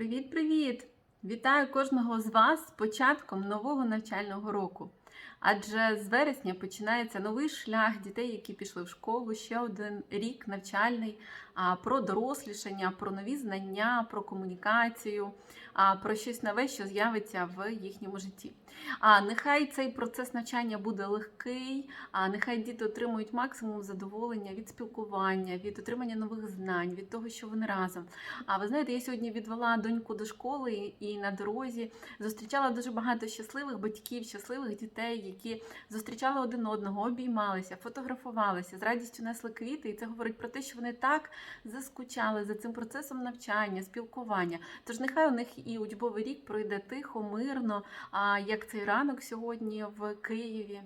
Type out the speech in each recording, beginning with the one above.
Привіт-привіт! Вітаю кожного з вас з початком нового навчального року. Адже з вересня починається новий шлях дітей, які пішли в школу, ще один рік навчальний про дорослішання, про нові знання, про комунікацію, про щось нове, що з'явиться в їхньому житті. А нехай цей процес навчання буде легкий, а нехай діти отримують максимум задоволення від спілкування, від отримання нових знань, від того, що вони разом. А ви знаєте, я сьогодні відвела доньку до школи і на дорозі зустрічала дуже багато щасливих батьків, щасливих дітей, які зустрічали один одного, обіймалися, фотографувалися, з радістю несли квіти. І це говорить про те, що вони так заскучали за цим процесом навчання, спілкування. Тож нехай у них і учбовий рік пройде тихо, мирно, як цей ранок сьогодні в Києві.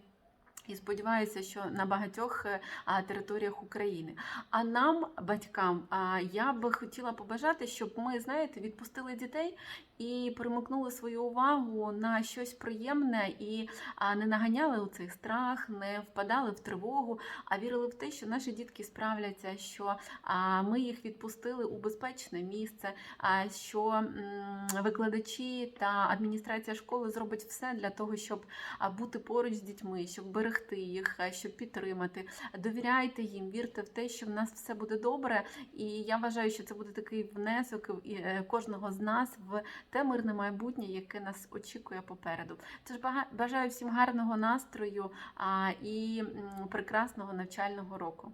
І сподіваюся, що на багатьох е, територіях України. А нам, батькам, я би хотіла побажати, щоб ми, знаєте, відпустили дітей і перемикнули свою увагу на щось приємне і не наганяли у цей страх, не впадали в тривогу, а вірили в те, що наші дітки справляться, що ми їх відпустили у безпечне місце, що викладачі та адміністрація школи зробить все для того, щоб бути поруч з дітьми, щоб берегти їх, щоб підтримати. Довіряйте їм, вірте в те, що в нас все буде добре. І я вважаю, що це буде такий внесок е, кожного з нас в те мирне майбутнє, яке нас очікує попереду. Тож бажаю всім гарного настрою і прекрасного навчального року.